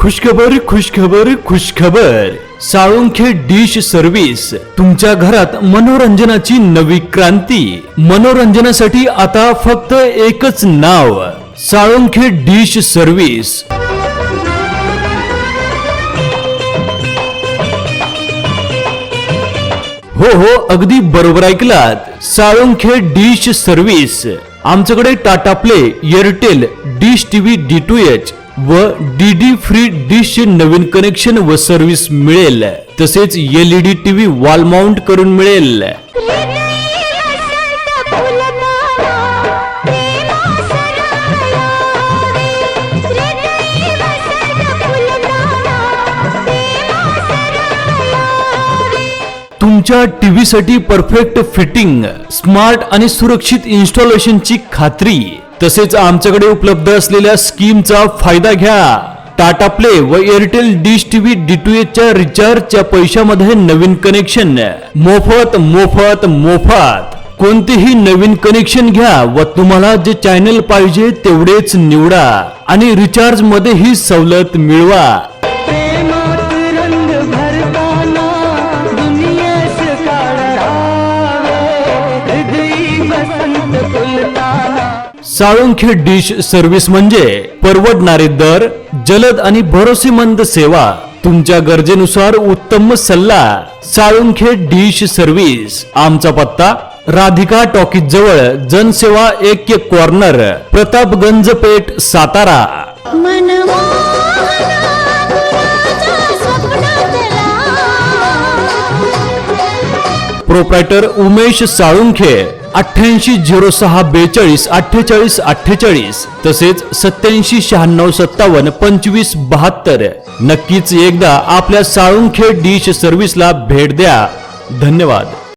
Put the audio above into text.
खुशखबर खुशखबर खुशखबर. Salunkhe dish service. तुमच्या घरात मनोरंजनाची नवी क्रांती. मनोरंजनासाठी आता फक्त एकच नाव साळुंखे डिश सर्व्हिस. हो हो अगदी बरोबर ऐकलात. Salunkhe dish service. आमच्याकडे Tata play Airtel dish TV D to H व डी डी फ्री डिश चे नवीन कनेक्शन व सर्व्हिस मिळेल. तसेच एलईडी टीव्ही वॉल माउंट करून मिळेल. तुमच्या टीव्हीसाठी परफेक्ट फिटिंग स्मार्ट आणि सुरक्षित इन्स्टॉलेशनची खात्री. तसेच आमच्याकडे उपलब्ध असलेल्या स्कीमचा फायदा घ्या. टाटा प्ले व एअरटेल डिश टीव्ही टू एचच्या रिचार्जच्या पैशामध्ये नवीन कनेक्शन. मोफत मोफत मोफत. कोणतेही नवीन कनेक्शन घ्या व तुम्हाला जे चॅनल पाहिजे तेवढेच निवडा आणि रिचार्जमध्ये ही सवलत मिळवा. साळुंखे डिश सर्व्हिस म्हणजे परवडणारे दर जलद आणि भरोसेमंद सेवा. तुमच्या गरजेनुसार उत्तम सल्ला साळुंखे डिश सर्व्हिस आमचा पत्ता राधिका टॉकीज जवळ जनसेवा एक कॉर्नर प्रतापगंज पेठ सातारा. प्रोप्रायटर उमेश साळुंखे अठ्ठ्याऐंशी झिरो सहा बेचाळीस अठ्ठेचाळीस अठ्ठेचाळीस तसेच सत्याऐंशी शहाण्णव सत्तावन्न पंचवीस बहात्तर. नक्कीच एकदा आपल्या साळुंखे डिश सर्व्हिसला भेट द्या. धन्यवाद.